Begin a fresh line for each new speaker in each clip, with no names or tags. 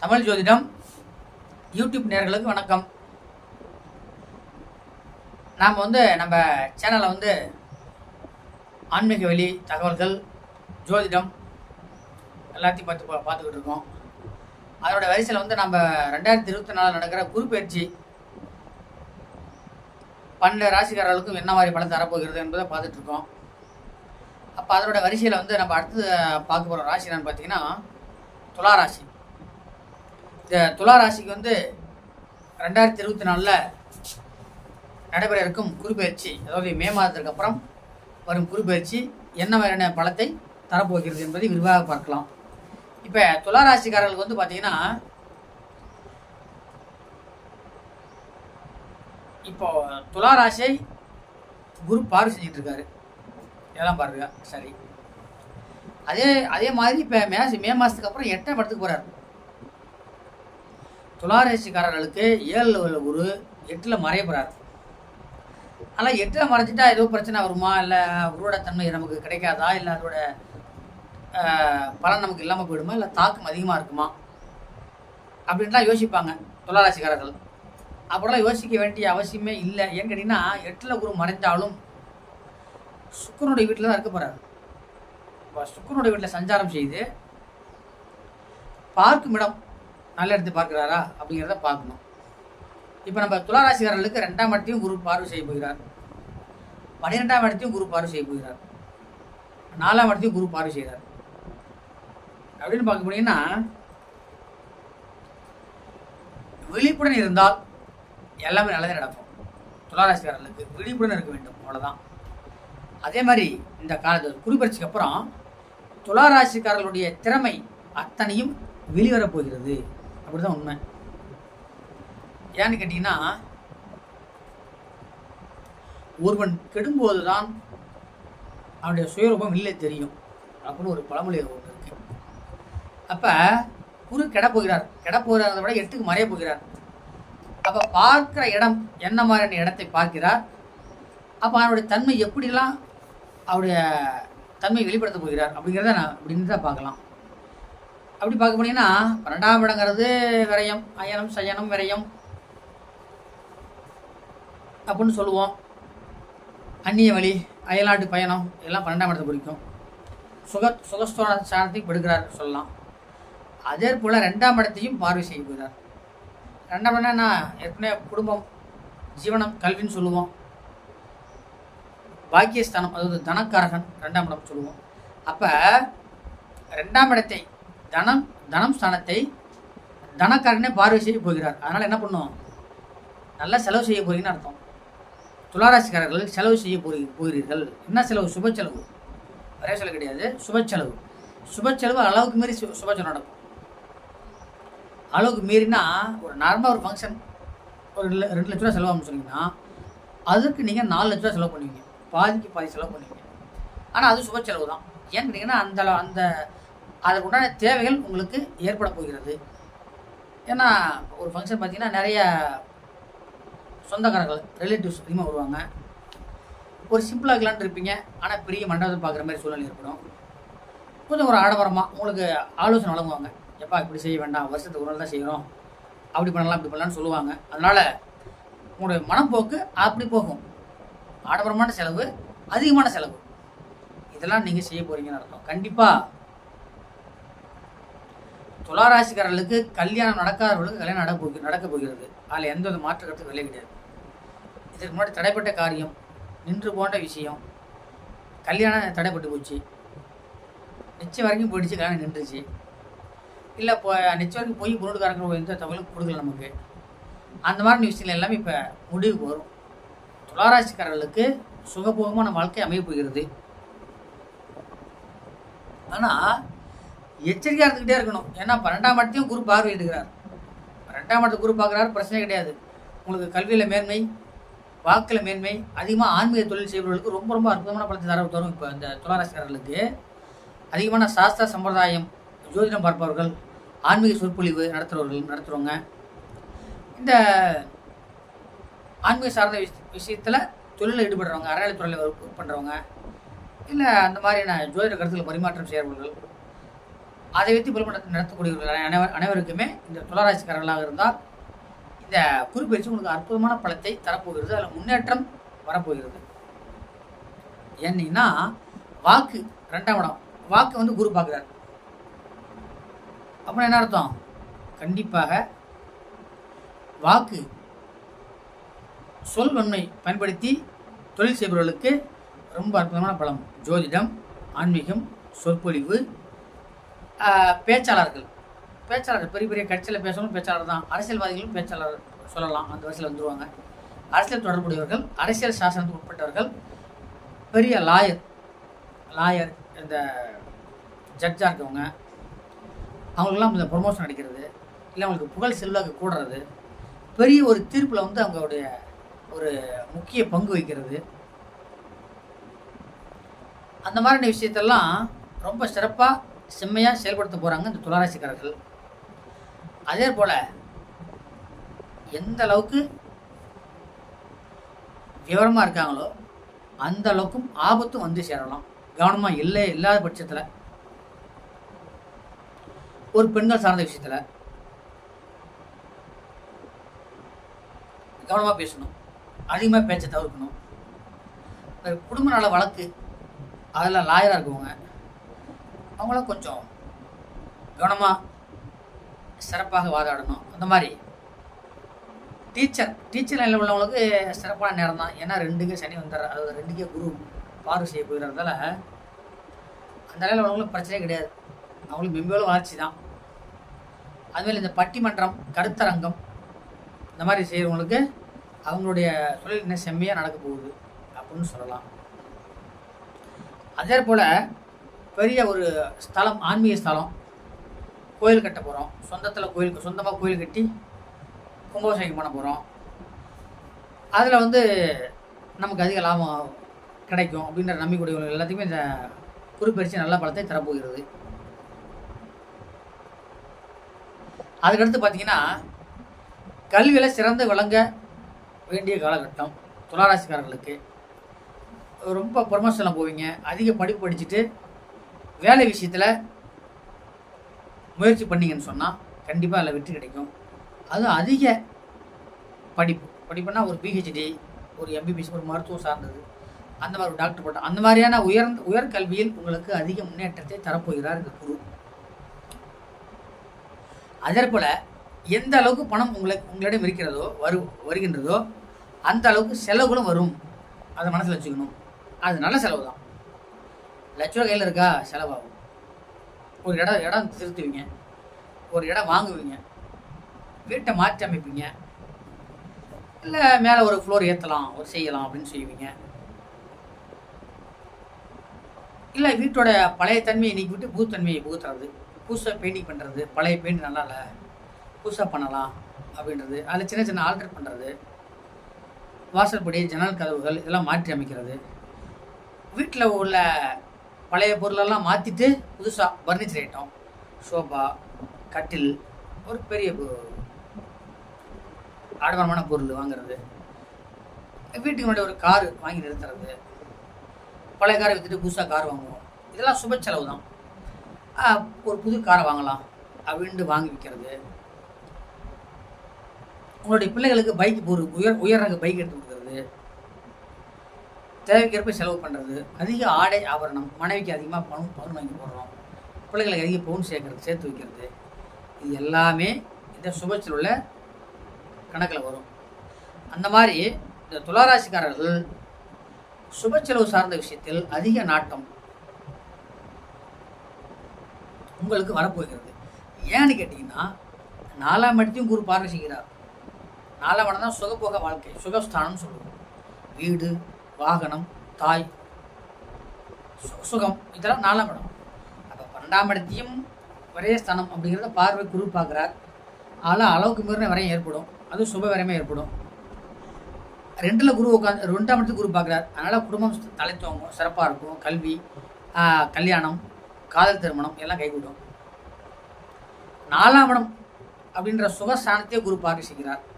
தமிழ் ஜோதிடம் யூடியூப் நேர்களுக்கு வணக்கம். நாம் வந்து நம்ம சேனலை வந்து ஆன்மீக வழி தகவல்கள் ஜோதிடம் எல்லாத்தையும் பார்த்து பா- பார்த்துக்கிட்டு இருக்கோம். அதோட வரிசையில் வந்து நம்ம ரெண்டாயிரத்தி இருபத்தி நாலில் நடக்கிற குரு பயிற்சி பன்னெண்டு ராசிக்காரர்களுக்கும் என்ன மாதிரி பலன் தரப்போகிறது என்பதை பார்த்துட்ருக்கோம் அப்போ அதனோட வரிசையில் வந்து நம்ம அடுத்து பார்க்க போகிற ராசி என்னன்னு பார்த்தீங்கன்னா துலா ராசி. இந்த துலா ராசிக்கு வந்து ரெண்டாயிரத்தி இருபத்தி நாலில் நடைபெற இருக்கும் குறிப்பயிற்சி அதாவது மே மாதத்திற்கு அப்புறம் வரும் குறிப்பயிற்சி என்ன மாதிரியான பலத்தை தரப்போகிறது என்பதை விரிவாக பார்க்கலாம். இப்போ துளாராசிக்காரர்களுக்கு வந்து பார்த்தீங்கன்னா இப்போ துளாராசியை குரு பார்வை செஞ்சுட்டு இருக்காரு. இதெல்லாம் பாருங்க சரி. அதே அதே மாதிரி இப்போ மே மே மாதத்துக்கு அப்புறம் எட்டாம் இடத்துக்கு போகிறார் துளாராசிக்காரர்களுக்கு ஏழில் உள்ள குரு எட்டில் மறைய ஆனால் எட்டில் மறைஞ்சிட்டா ஏதோ பிரச்சனை வருமா? இல்லை குருவோட தன்மை நமக்கு கிடைக்காதா? இல்லை அதோட பலன் நமக்கு இல்லாமல் போயிடுமா? இல்லை தாக்கம் அதிகமாக இருக்குமா? அப்படின்லாம் யோசிப்பாங்க துளாராசிக்காரர்கள். அப்படிலாம் யோசிக்க வேண்டிய அவசியமே இல்லை. ஏன்னு கேட்டிங்கன்னா எட்டில் குரு மறைஞ்சாலும் சுக்கரனுடைய வீட்டில் தான் இருக்க போகிறார் இப்போ சுக்கரனுடைய வீட்டில் சஞ்சாரம் செய்து பார்க்கும் இடம் நல்ல இடத்தை பார்க்குறாரா அப்படிங்கிறத பார்க்கணும். இப்போ நம்ம துளாராசிக்காரர்களுக்கு ரெண்டாம் இடத்தையும் குரு பார்வை செய்ய போகிறார். பன்னிரெண்டாம் இடத்தையும் குரு பார்வை செய்ய போகிறார். நாலாம் இடத்தையும் குரு பார்வை செய்கிறார். அப்படின்னு பார்க்க போனீங்கன்னா விழிப்புடன் இருந்தால் எல்லாமே நல்லதே நடக்கும். துளாராசிக்காரர்களுக்கு விழிப்புடன் இருக்க வேண்டும் அவ்வளோதான் அதே மாதிரி இந்த காலத்தில் குறிப்பிடச்சுக்கு அப்புறம் துளாராசிக்காரர்களுடைய திறமை அத்தனையும் வெளிவரப் அப்படி அப்படிதான் உண்மை. ஏன்னு கேட்டிங்கன்னா ஒருவன் கெடும்போது தான் அவனுடைய சுயரூபம் இல்லை தெரியும் அப்படின்னு ஒரு பழமொழி ஒன்று இருக்கு. அப்போ குரு கெட போகிறார். விட எட்டுக்கு மறைய போகிறார். அப்போ பார்க்குற இடம் என்ன மாதிரியான இடத்தை பார்க்கிறார்? அப்போ அவனுடைய தன்மை எப்படிலாம் அவருடைய தன்மை வெளிப்படுத்த போகிறார் அப்படிங்கிறத நான் அப்படின்னு தான் பார்க்கலாம். அப்படி பார்க்க போனீங்கன்னா பன்னெண்டாம் இடங்கிறது விரயம் அயனம் சயனம் விரயம் அப்படின்னு சொல்லுவோம். அந்நிய வழி அயல்நாட்டு பயணம் இதெல்லாம் பன்னெண்டாம் இடத்தை பிடிக்கும் சுக சுகஸ்தோன ஸ்தானத்தையும் படுக்கிறார் சொல்லலாம். அதே போல் ரெண்டாம் இடத்தையும் பார்வை செய்ய போகிறார். ரெண்டாம் இடம் என்ன ஏற்கனவே குடும்பம் ஜீவனம் கல்வின்னு சொல்லுவோம். பாக்கியஸ்தானம் அதாவது தனக்காரகன் ரெண்டாம் இடம் சொல்லுவோம். அப்போ ரெண்டாம் இடத்தை தனம் தனம் ஸ்தானத்தை தனக்காரனே பார்வை செய்ய போகிறார். அதனால் என்ன பண்ணும்? நல்லா செலவு செய்ய போகிறீங்கன்னு அர்த்தம். துளாராசிக்காரர்கள் செலவு செய்ய போகிற போகிறீர்கள். என்ன செலவு? சுப செலவு. ஒரே செலவு கிடையாது. சுப செலவு. சுப செலவு அளவுக்கு மீறி சு சுப செலவு நடக்கும். அளவுக்கு மீறினா ஒரு நார்மலாக ஒரு ஃபங்க்ஷன் ஒரு ரெண்டு லட்ச ரூபா செலவாகும் சொன்னீங்கன்னா அதுக்கு நீங்கள் நாலு லட்ச ரூபா செலவு பண்ணுவீங்க. பாதிக்கு பாதி செலவு பண்ணுவீங்க. ஆனால் அது சுப செலவு தான் ஏன்னு கேட்டிங்கன்னா அந்த அந்த அதுக்கு உண்டான தேவைகள் உங்களுக்கு ஏற்பட போகிறது. ஏன்னா ஒரு ஃபங்க்ஷன் பார்த்தீங்கன்னா நிறைய சொந்தக்காரர்கள் ரிலேட்டிவ்ஸ் அதிகமாக வருவாங்க. ஒரு சிம்பிளாக இருக்கலான்னு இருப்பீங்க. ஆனால் பெரிய மண்டபத்தை பார்க்குற மாதிரி சூழ்நிலை ஏற்படும். கொஞ்சம் ஒரு ஆடம்பரமாக உங்களுக்கு ஆலோசனை வழங்குவாங்க. எப்பா இப்படி செய்ய வேண்டாம். வருஷத்துக்கு ஒரு நாள் தான் செய்கிறோம் அப்படி பண்ணலாம் இப்படி பண்ணலாம்னு சொல்லுவாங்க. அதனால் உங்களுடைய மனப்போக்கு அப்படி போகும். ஆடம்பரமான செலவு அதிகமான செலவு. இதெல்லாம் நீங்கள் செய்ய போகிறீங்கன்னு அர்த்தம். கண்டிப்பாக துளாராசிக்காரர்களுக்கு கல்யாணம் நடக்காதவர்களுக்கு கல்யாணம் நடக்க போகு நடக்க போகிறது. அதில் எந்த ஒரு மாற்று கருத்து விலை கிடையாது. இதற்கு முன்னாடி தடைப்பட்ட காரியம் நின்று போன்ற விஷயம் கல்யாணம் தடைப்பட்டு போச்சு. நிச்சயம் வரைக்கும் போயிடுச்சு கல்யாணம் நின்றுச்சு. இல்லை இப்போ நிச்சயம் வரைக்கும் போய் பொருளுக்காரங்க எந்த தகவலும் கொடுக்கல நமக்கு. அந்த மாதிரி விஷயங்கள் எல்லாமே இப்போ முடிவுக்கு வரும். துளாராசிக்காரர்களுக்கு சுகபோகமான வாழ்க்கை அமைய போகிறது. ஆனால் எச்சரிக்கையாக இருந்துக்கிட்டே இருக்கணும். ஏன்னா பன்னெண்டாம் இடத்தையும் குரு பார்வையிடுகிறார். பன்னெண்டாம் இடத்து குரு பார்க்குறாரு பிரச்சனை கிடையாது. உங்களுக்கு கல்வியில் மேன்மை வாக்கில் மேன்மை அதிகமாக ஆன்மீக தொழில் செய்பவர்களுக்கு ரொம்ப ரொம்ப அற்புதமான பலத்தை தரவு தரும் இப்போ இந்த துளாராசிக்காரர்களுக்கு. அதிகமான சாஸ்திர சம்பிரதாயம் ஜோதிடம் பார்ப்பவர்கள் ஆன்மீக சொற்பொழிவு நடத்துகிறவர்கள் நடத்துகிறவங்க இந்த ஆன்மீக சார்ந்த விஷ விஷயத்தில் தொழிலில் ஈடுபடுறவங்க அறநிலைத்துறையில் ஒர்க் பண்ணுறவங்க இல்லை அந்த மாதிரியான ஜோதிட கருத்துக்களை பரிமாற்றம் செய்கிறவர்கள் அதை வைத்து பலன் நடத்தக்கூடியவர்கள் அனைவர் அனைவருக்குமே இந்த துளாராசிக்காரர்களாக இருந்தால் இந்த குறிப்பயிற்சி உங்களுக்கு அற்புதமான பலத்தை தரப்போகிறது. அதில் முன்னேற்றம் வரப்போகிறது. என்னன்னா வாக்கு ரெண்டாம் இடம். வாக்கு வந்து குரு பார்க்குறாரு. அப்புறம் என்ன அர்த்தம்? கண்டிப்பாக வாக்கு சொல்வன்மை பயன்படுத்தி தொழில் செய்பவர்களுக்கு ரொம்ப அற்புதமான பலம். ஜோதிடம் ஆன்மீகம் சொற்பொழிவு பேச்சாளர்கள். பேச்சாளர் பெரிய பெரிய கட்சியில் பேசணும் பேச்சாளர் தான். அரசியல்வாதிகளும் பேச்சாளர் சொல்லலாம். அந்த வரிசையில் வந்துருவாங்க. அரசியல் தொடர்புடையவர்கள் அரசியல் சாசனத்துக்கு உட்பட்டவர்கள் பெரிய லாயர் லாயர் இந்த ஜட்ஜாக இருக்கவங்க அவங்களுக்கெல்லாம் இந்த ப்ரொமோஷன் அடிக்கிறது இல்லை அவங்களுக்கு புகழ் செல்வாக்கு கூடுறது பெரிய ஒரு தீர்ப்பில் வந்து அவங்களுடைய ஒரு முக்கிய பங்கு வகிக்கிறது. அந்த மாதிரியான விஷயத்தெல்லாம் ரொம்ப சிறப்பாக செம்மையாக செயல்படுத்த போகிறாங்க இந்த துளாராசிக்காரர்கள். அதே போல் எந்த அளவுக்கு விவரமாக இருக்காங்களோ அந்த அளவுக்கும் ஆபத்தும் வந்து சேரலாம். கவனமாக இல்லை இல்லாத பட்சத்தில். ஒரு பெண்கள் சார்ந்த விஷயத்தில் கவனமாக பேசணும். அதிகமாக பேச்சை தவிர்க்கணும். குடும்ப நல வழக்கு அதில் லாயராக இருக்கவங்க அவங்களும் கொஞ்சம் கவனமாக சிறப்பாக வாதாடணும். அந்த மாதிரி. டீச்சர் டீச்சர் நிலையில் உள்ளவங்களுக்கு சிறப்பான நேரம் தான். ஏன்னா ரெண்டுக்கே சனி வந்துடுற அதாவது ரெண்டுக்கே குரு பார்வை செய்ய போயிடுறதால அந்த நிலையில் உள்ளவங்களுக்கு பிரச்சனையே கிடையாது. அவங்களுக்கு மென்மேலும் வளர்ச்சி தான். அதுமாதிரி இந்த பட்டிமன்றம் கருத்தரங்கம் இந்த மாதிரி செய்கிறவங்களுக்கு அவங்களுடைய தொழில் இன்னும் செம்மையாக நடக்க போகுது அப்படின்னு சொல்லலாம். அதே போல் பெரிய ஒரு ஸ்தலம் ஆன்மீக ஸ்தலம். கோயில் கட்ட போகிறோம் சொந்தத்தில் கோயில் சொந்தமாக கோயில் கட்டி கும்பாபிஷேகம் பண்ண போகிறோம் அதில் வந்து நமக்கு அதிக லாபம் கிடைக்கும் அப்படின்ற நம்பிக்கூடியவர்கள் எல்லாத்துக்குமே இந்த குறிப்பரிச்சு நல்ல பழத்தை தரப்போகிறது. அதுக்கடுத்து பார்த்தீங்கன்னா கல்வியில் சிறந்து விளங்க வேண்டிய காலகட்டம் துளாராசிக்காரர்களுக்கு. ரொம்ப ப்ரொமோஷனில் போவீங்க. அதிக படிப்பு படிச்சுட்டு வேலை விஷயத்தில் முயற்சி பண்ணீங்கன்னு சொன்னால் கண்டிப்பாக அதில் வெற்றி கிடைக்கும். அதுவும் அதிக படிப்பு. படிப்புனா ஒரு பிஹெச்டி ஒரு எம்பிபிஎஸ் ஒரு மருத்துவம் சார்ந்தது. அந்த மாதிரி ஒரு டாக்டர் பட்டம் அந்த மாதிரியான உயர்ந்த உயர்கல்வியில் உங்களுக்கு அதிக முன்னேற்றத்தை தரப்போகிறார் இந்த குரு. அதே போல் எந்த அளவுக்கு பணம் உங்களுக்கு உங்களிடம் இருக்கிறதோ வரு வருகின்றதோ அந்த அளவுக்கு செலவுகளும் வரும். அதை மனசில் வச்சுக்கணும். அது நல்ல செலவு தான் லட்ச ரூபா கையில் இருக்கா? செலவாகும். ஒரு இடம் இடம் திருத்துவீங்க. ஒரு இடம் வாங்குவீங்க. வீட்டை மாற்றி அமைப்பீங்க. இல்லை மேலே ஒரு ஃப்ளோர் ஏற்றலாம் ஒரு செய்யலாம் அப்படின்னு செய்வீங்க. இல்லை வீட்டோட பழைய தன்மையை நீக்கி விட்டு பூத்தன்மையை புகுத்துறது. புதுசாக பெயிண்டிங் பண்ணுறது பழைய பெயிண்ட் நல்லா இல்லை. புதுசாக பண்ணலாம் அப்படின்றது. அதில் சின்ன சின்ன ஆல்டர் பண்ணுறது வாசல்படி ஜன்னல் கதவுகள் இதெல்லாம் மாற்றி அமைக்கிறது. வீட்டில் உள்ள பழைய பொருளெல்லாம் மாற்றிட்டு புதுசாக ஃபர்னிச்சர் ஐட்டம் சோஃபா கட்டில் ஒரு பெரிய ஆடம்பரமான பொருள் வாங்குறது. வீட்டுக்கு முன்னாடி ஒரு கார் வாங்கி நிறுத்துறது. பழைய காரை விற்றுட்டு புதுசாக கார் வாங்குவோம். இதெல்லாம் சுப செலவு தான். ஒரு புது காரை வாங்கலாம் அப்படின்ட்டு வாங்கி விற்கிறது உங்களுடைய பிள்ளைகளுக்கு பைக் ஒரு உயர் உயர் ரக பைக் எடுத்து கொடுக்கறது. தேவைக்கேற்ப செலவு பண்ணுறது அதிக ஆடை ஆபரணம் மனைவிக்கு அதிகமாக பணம் பணம் வாங்கி போடுறோம் பிள்ளைகளுக்கு அதிக பவுன் சேர்க்கறது சேர்த்து வைக்கிறது இது எல்லாமே இந்த சுபத்தில் உள்ள கணக்கில் வரும். அந்த மாதிரி இந்த துளாராசிக்காரர்கள் சுப செலவு சார்ந்த விஷயத்தில் அதிக நாட்டம் உங்களுக்கு வரப்போகிறது. ஏன்னு கேட்டிங்கன்னா நாலாம் இடத்தையும் குரு பார்வை செய்கிறார் நாலாம் இடம் தான் சுகபோக வாழ்க்கை சுகஸ்தானம்னு சொல்லுவோம். வீடு வாகனம் தாய் சு- சுகம் இதெல்லாம் நாலாம் இடம். அப்போ பன்னெண்டாம் இடத்தையும் ஸ்தானம் அப்படிங்கிறத பார்வை குரு பார்க்குறார். ஆனால் அளவுக்கு மீறின வரையும் ஏற்படும். அது சுப விரயமே ஏற்படும். ரெண்டில் குரு உட்காந்து ரெண்டாம் இடத்துக்கு குரு பார்க்குறார். அதனால் குடும்பம் தலைத்துவங்கும் சிறப்பாக இருக்கும். கல்வி ஆஹ், கல்யாணம் காதல் திருமணம் எல்லாம் கைகூடும். நாலாம் இடம் அப்படின்ற சுகஸ்தானத்தையே குரு பார்க்க செய்கிறார்.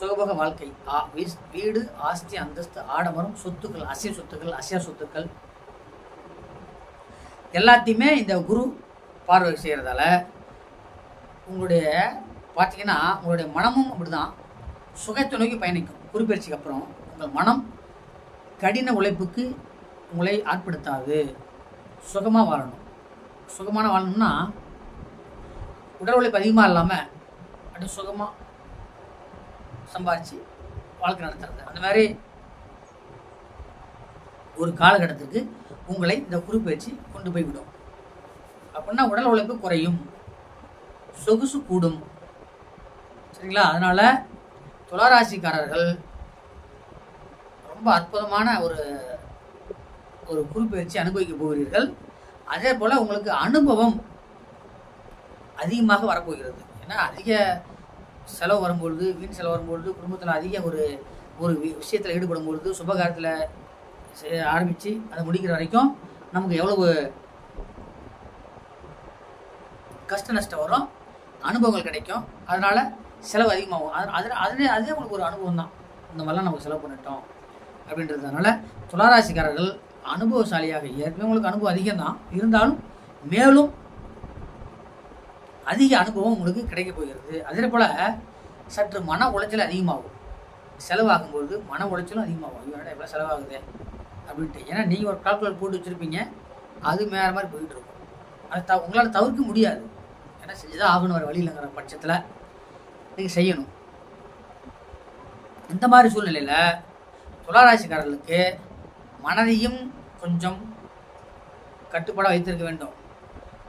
சுகபோக வாழ்க்கை. ஆ வீஸ்- வீடு ஆஸ்தி அந்தஸ்து ஆடம்பரம் சொத்துக்கள் அசிய சொத்துக்கள் அசிய சொத்துக்கள். எல்லாத்தையுமே இந்த குரு பார்வை செய்கிறதால உங்களுடைய பார்த்தீங்கன்னா உங்களுடைய மனமும் அப்படிதான். சுகத்தை நோக்கி பயணிக்கும். குறிப்பயிற்சிக்கு அப்புறம் உங்கள் மனம் கடின உழைப்புக்கு உங்களை ஆட்படுத்தாது. சுகமாக வாழணும். சுகமான வாழணும்னா உடல் உழைப்பு அதிகமாக இல்லாமல் அப்படியே சுகமாக சம்பாரித்து வாழ்க்கை நடத்துறது. அந்த மாதிரி ஒரு காலகட்டத்துக்கு உங்களை இந்த குறிப்பயிற்சி கொண்டு போய் விடும் அப்படின்னா உடல் உழைப்பு குறையும். சொகுசு கூடும். சரிங்களா? அதனால துளாராசிக்காரர்கள் ரொம்ப அற்புதமான ஒரு ஒரு குறிப்பெயர்ச்சி அனுபவிக்க போகிறீர்கள். அதே போல் உங்களுக்கு அனுபவம் அதிகமாக வரப்போகிறது. ஏன்னா அதிக செலவு வரும்பொழுது வீண் செலவு வரும்பொழுது குடும்பத்தில் அதிக ஒரு ஒரு விஷயத்தில் ஈடுபடும் பொழுது சுபகாரத்தில் ஆரம்பித்து அதை முடிக்கிற வரைக்கும் நமக்கு எவ்வளவு கஷ்ட நஷ்டம் வரும் அனுபவங்கள் கிடைக்கும். அதனால் செலவு அதிகமாகும். அது அதில் அதுவே அதே உங்களுக்கு ஒரு அனுபவம் தான். இந்த மாதிரிலாம் நம்ம செலவு பண்ணிட்டோம் அப்படின்றதுனால துளாராசிக்காரர்கள் அனுபவசாலியாக ஏற்கனவே உங்களுக்கு அனுபவம் அதிகம் தான். இருந்தாலும் மேலும் அதிக அனுபவம் உங்களுக்கு கிடைக்க போகிறது. அதே போல் சற்று மன உளைச்சல் அதிகமாகும். செலவாகும்பொழுது மன உளைச்சலும் அதிகமாகும். ஐயோ எவ்வளோ செலவாகுது? அப்படின்ட்டு. ஏன்னா நீங்கள் ஒரு கால்குலேட் போட்டு வச்சுருப்பீங்க. அது மேற மாதிரி போயிட்டு இருக்கும். அது த உங்களால் தவிர்க்க முடியாது. ஏன்னா செஞ்சுதான் ஆகணும் வர வழி இல்லைங்கிற பட்சத்தில் நீங்கள் செய்யணும். இந்த மாதிரி சூழ்நிலையில் துளாராசிக்காரர்களுக்கு மனதையும் கொஞ்சம் கட்டுப்பாடாக வைத்திருக்க வேண்டும்.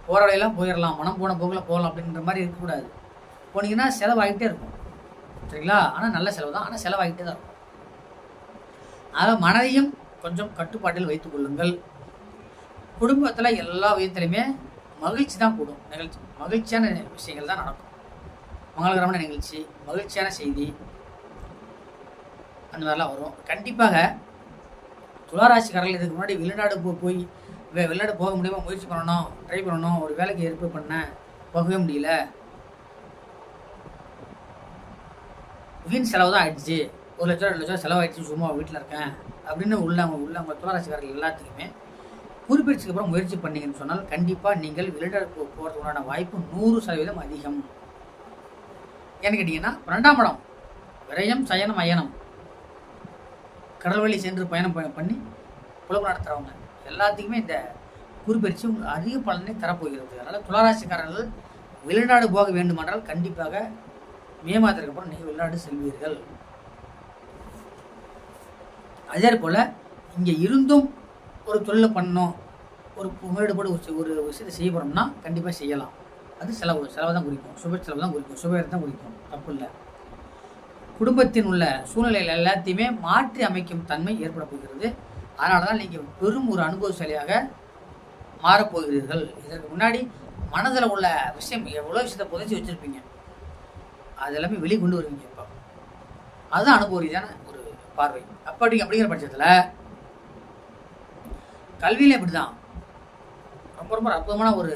போகிற வழியெல்லாம் போயிடலாம் மனம் போன போக்கில் போகலாம் அப்படின்ற மாதிரி இருக்கக்கூடாது. போனீங்கன்னா செலவாகிட்டே இருக்கும். சரிங்களா? ஆனால் நல்ல செலவு தான். ஆனால் செலவாகிட்டே தான் இருக்கும். ஆக மனதையும் கொஞ்சம் கட்டுப்பாட்டில் வைத்துக் கொள்ளுங்கள். குடும்பத்தில் எல்லா விதத்துலையுமே மகிழ்ச்சி தான் கூடும். நிகழ்ச்சி. மகிழ்ச்சியான விஷயங்கள் தான் நடக்கும். மங்களகரமான நிகழ்ச்சி மகிழ்ச்சியான செய்தி அந்த மாதிரிலாம் வரும். கண்டிப்பாக துளாராசிக்காரர்கள் இதுக்கு முன்னாடி வெளிநாடு போய் வெளிநாடு போக முடியுமா முயற்சி பண்ணணும் ட்ரை பண்ணணும் ஒரு வேலைக்கு ஏற்பு பண்ணேன் போகவே முடியல. வீண் செலவு தான் ஆயிடுச்சு. ஒரு லட்சம் ரெண்டு லட்சம் செலவாயிடுச்சு சும்மா வீட்டில் இருக்கேன் அப்படின்னு உள்ளவங்க உள்ளவங்க துளாராசிக்காரர்கள் எல்லாத்துக்குமே குறிப்பிடிச்சதுக்கு அப்புறம் முயற்சி பண்ணீங்கன்னு சொன்னால் கண்டிப்பாக நீங்கள் வெளிநாடு போ வாய்ப்பு நூறு சதவீதம் அதிகம். ஏன்னு கேட்டிங்கன்னா ரெண்டாம் இடம் விரயம் சயனம் அயனம். கடல் வழி சென்று பயணம் பண்ணி புலவு நடத்துகிறவங்க எல்லாத்துக்குமே இந்த குறிப்பெரிச்சு அதிக பலனை தரப்போகிறது. அதனால் துளாராசிக்காரர்கள் வெளிநாடு போக வேண்டுமென்றால் கண்டிப்பாக மே மாதத்துக்கு அப்புறம் நீங்கள் வெளிநாடு செல்வீர்கள். அதே போல் இங்கே இருந்தும் ஒரு தொழிலை பண்ணணும் ஒரு முதலீடுபோடு ஒரு ஒரு விஷயத்தை செய்ய போகிறோம்னா கண்டிப்பாக செய்யலாம். அது செலவு செலவு தான் குறிக்கும். சுப செலவு தான் குறிக்கும். சுபேர் தான் குறிக்கும். தப்பு இல்லை. குடும்பத்தின் உள்ள சூழ்நிலைகள் எல்லாத்தையுமே மாற்றி அமைக்கும் தன்மை ஏற்பட போகிறது. அதனால தான் நீங்கள் பெரும் ஒரு அனுபவசாலியாக மாறப்போகிறீர்கள் இதற்கு முன்னாடி மனதில் உள்ள விஷயம் எவ்வளோ விஷயத்தை புதைச்சி வச்சுருப்பீங்க? அது எல்லாமே வெளியே கொண்டு வருவீங்க இப்போ. அதுதான் அனுபவ ரீதியான ஒரு பார்வை. அப்படி அப்படிங்கிற பட்சத்தில் கல்வியில் இப்படி தான் ரொம்ப ரொம்ப அற்புதமான ஒரு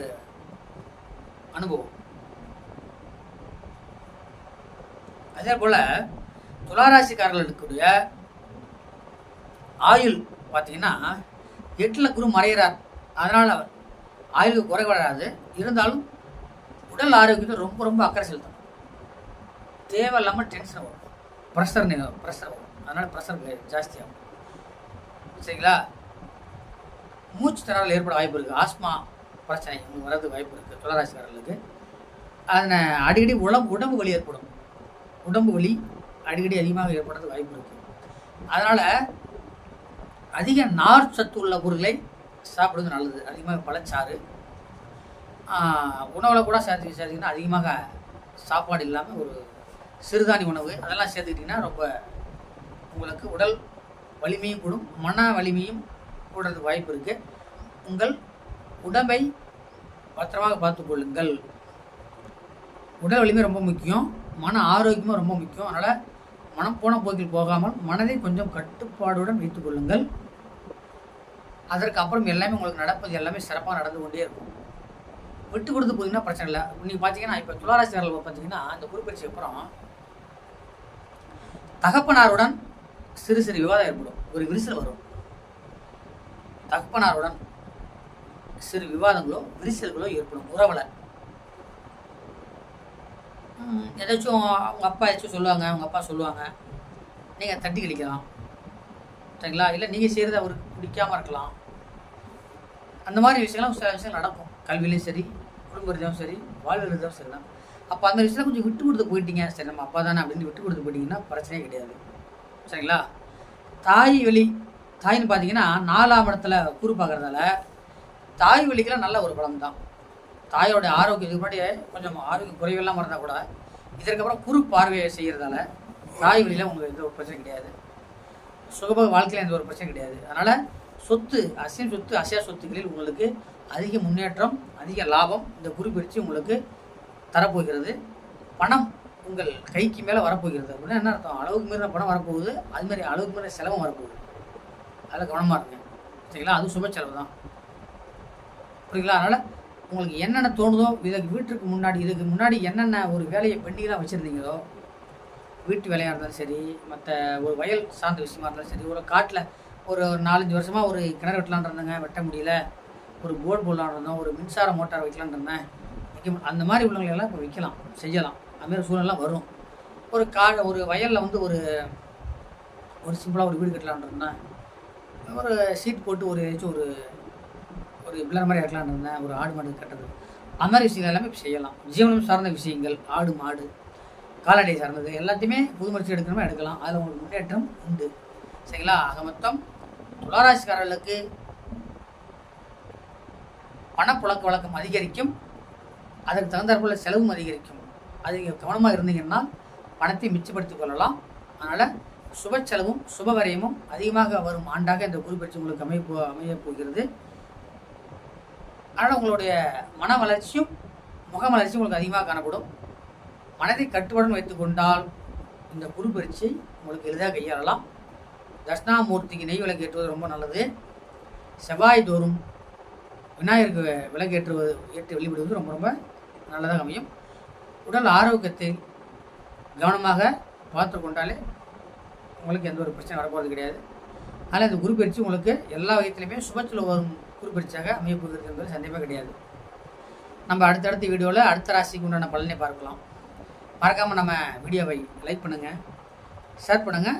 அனுபவம். அதே போல் துளாராசிக்காரர்களுக்குடைய ஆயுள் பார்த்தீங்கன்னா எட்டில் குரு மறைகிறார் அதனால் ஆயுளுக்கு குறை வராது இருந்தாலும் உடல் ஆரோக்கியத்தை ரொம்ப ரொம்ப அக்கறை செலுத்தணும். தேவையில்லாமல் டென்ஷன் வரும். ப்ரெஷர் ப்ரெஷர் வரும். அதனால் ப்ரெஷர் ஜாஸ்தியாகும் சரிங்களா? மூச்சு திணறல் ஏற்பட வாய்ப்பு இருக்குது ஆஸ்மா பிரச்சனை உங்களுக்கு வாய்ப்பு இருக்குது துளராசிக்காரர்களுக்கு. அதில் அடிக்கடி உடம்பு உடம்பு வலி ஏற்படும். உடம்பு வலி அடிக்கடி அதிகமாக ஏற்படுறது வாய்ப்பு இருக்குது அதனால் அதிக நார் சத்து உள்ள பொருளை சாப்பிடுவது நல்லது. அதிகமாக பழச்சாறு. உணவில் கூட சேர்த்து சேர்த்திங்கன்னா அதிகமாக சாப்பாடு இல்லாமல் ஒரு சிறுதானி உணவு. அதெல்லாம் சேர்த்துக்கிட்டிங்கன்னா ரொம்ப உங்களுக்கு உடல் வலிமையும் கூடும். மன வலிமையும் கூடுறதுக்கு வாய்ப்பு இருக்குது உங்கள் உடம்பை பத்திரமாக பார்த்துக்கொள்ளுங்கள் உடல் வலிமை ரொம்ப முக்கியம். மன ஆரோக்கியமும் ரொம்ப முக்கியம். அதனால் மனம் போன போக்கில் போகாமல் மனதை கொஞ்சம் கட்டுப்பாடுடன் வைத்துக்கொள்ளுங்கள் அதற்கு அப்புறம் எல்லாமே உங்களுக்கு நடப்பது எல்லாமே சிறப்பாக நடந்து கொண்டே இருக்கும். விட்டு கொடுத்து போனீங்கன்னா பிரச்சனை இல்லை. நீங்கள் பார்த்தீங்கன்னா இப்போ துளாராசிக்காரர்கள் பார்த்தீங்கன்னா அந்த குறிப்பிட்ட அப்புறம் தகப்பனாருடன் சிறு சிறு விவாதம் ஏற்படும். ஒரு விரிசல் வரும். தகப்பனாருடன் சிறு விவாதங்களோ விரிசல்களோ ஏற்படும். உறவில். ஏதாச்சும் அவங்க அப்பா ஏதாச்சும் சொல்லுவாங்க அவங்க அப்பா சொல்லுவாங்க நீங்கள் தட்டி கழிக்கலாம். சரிங்களா? இல்லை நீங்கள் செய்கிறத அவருக்கு பிடிக்காம இருக்கலாம். அந்த மாதிரி விஷயம்லாம் சில விஷயம் நடக்கும். கல்வியிலையும் சரி குடும்ப ரீதியாகவும் சரி வாழ்வு சரி தான் அப்போ அந்த விஷயத்தில் கொஞ்சம் விட்டு கொடுத்து போயிட்டீங்க. சரி நம்ம அப்பா தானே அப்படின்னு விட்டு கொடுத்து போயிட்டீங்கன்னா பிரச்சனையே கிடையாது. சரிங்களா? தாய் வழி தாயின்னு பார்த்தீங்கன்னா நாலாம் இடத்துல கூறு பார்க்குறதால தாய் வழிக்கெல்லாம் நல்ல ஒரு பலம் தான். தாயோட ஆரோக்கியம் இதுக்கு முன்னாடி கொஞ்சம் ஆரோக்கியம் குறைவெல்லாம் இருந்தால் கூட இதற்கப்புறம் குறு பார்வையை செய்கிறதால தாய் வழியில் உங்களுக்கு எந்த ஒரு பிரச்சனை கிடையாது. சுகபோக வாழ்க்கையில் எந்த ஒரு பிரச்சனை கிடையாது. அதனால் சொத்து அசையும் சொத்து அசையா சொத்துக்களில் உங்களுக்கு அதிக முன்னேற்றம் அதிக லாபம் இந்த குரு பயிற்சி உங்களுக்கு தரப்போகிறது. பணம் உங்கள் கைக்கு மேலே வரப்போகிறது. அப்படின்னா என்ன அர்த்தம்? அளவுக்கு மீறின பணம் வரப்போகுது. அது மாதிரி அளவுக்கு மீறின செலவும் வரப்போகுது. அதில் கவனமாக இருங்க. சரிங்களா? அது சுப செலவு தான். புரியுங்களா அதனால் உங்களுக்கு என்னென்ன தோணுதோ இதுக்கு வீட்டுக்கு முன்னாடி இதுக்கு முன்னாடி என்னென்ன ஒரு வேலையை பெண்டிகளாக வச்சுருந்தீங்களோ வீட்டு வேலையாக இருந்தாலும் சரி மற்ற ஒரு வயல் சார்ந்த விஷயமா இருந்தாலும் சரி ஒரு காட்டில் ஒரு ஒரு நாலஞ்சு வருஷமாக ஒரு கிணறு வெட்டலான் இருந்தேங்க வெட்ட முடியல. ஒரு போர்டு போடலான் இருந்தோம் ஒரு மின்சார மோட்டார் வைக்கலான் இருந்தேன். வைக்க அந்த மாதிரி உள்ளவங்களெல்லாம் இப்போ வைக்கலாம் செய்யலாம். அதுமாரி சூழ்நிலாம் வரும். ஒரு கா ஒரு வயலில் வந்து ஒரு ஒரு சிம்பிளாக ஒரு வீடு கட்டலான் இருந்தேன். ஒரு சீட் போட்டு ஒரு ஏதாச்சும் ஒரு ஒரு பிள்ளை மாதிரி கட்டலான் இருந்தேன் ஒரு ஆடு மாடு கட்டுறது. அந்த மாதிரி விஷயங்கள் எல்லாமே இப்போ செய்யலாம். ஜீவனம் சார்ந்த விஷயங்கள் ஆடு மாடு கால்நடை சார்ந்தது எல்லாத்தையுமே புது முயற்சி எடுக்கணுமா எடுக்கலாம். அதில் உங்களுக்கு முன்னேற்றம் உண்டு. சரிங்களா? ஆக மொத்தம் துளாராசிக்காரர்களுக்கு பணப்புழக்க வழக்கம் அதிகரிக்கும். அதற்கு தகுந்தாற்போல் செலவும் அதிகரிக்கும். அது நீங்கள் கவனமாக இருந்தீங்கன்னா பணத்தை மிச்சப்படுத்திக் கொள்ளலாம். அதனால் சுப செலவும் சுப வரையமும் அதிகமாக வரும் ஆண்டாக இந்த குரு பயிற்சி உங்களுக்கு அமைய போ அமைய போகிறது. அதனால் உங்களுடைய மன வளர்ச்சியும் முக வளர்ச்சியும் உங்களுக்கு அதிகமாக காணப்படும். மனதை கட்டுப்பாடுடன் வைத்துக்கொண்டால் இந்த குரு பயிற்சி உங்களுக்கு எளிதாக கையாளலாம். தட்சிணாமூர்த்திக்கு நெய் விளக்கேற்றுவது ரொம்ப நல்லது. செவ்வாய் தோறும் விநாயகருக்கு விளக்கேற்றுவது ஏற்று ஏற்றி ரொம்ப ரொம்ப நல்லதாக அமையும். உடல் ஆரோக்கியத்தை கவனமாக பார்த்து கொண்டாலே உங்களுக்கு எந்த ஒரு பிரச்சனை வரப்போகிறது கிடையாது. அதனால் இந்த குரு பயிற்சி உங்களுக்கு எல்லா வகைத்திலுமே சுபத்தில் வரும் குரு அமையப்போகிறது என்பது சந்தேகமே கிடையாது. நம்ம அடுத்தடுத்த வீடியோவில் அடுத்த ராசிக்கு உண்டான பலனை பார்க்கலாம். மறக்காமல் நம்ம வீடியோவை லைக் பண்ணுங்கள் ஷேர் பண்ணுங்கள்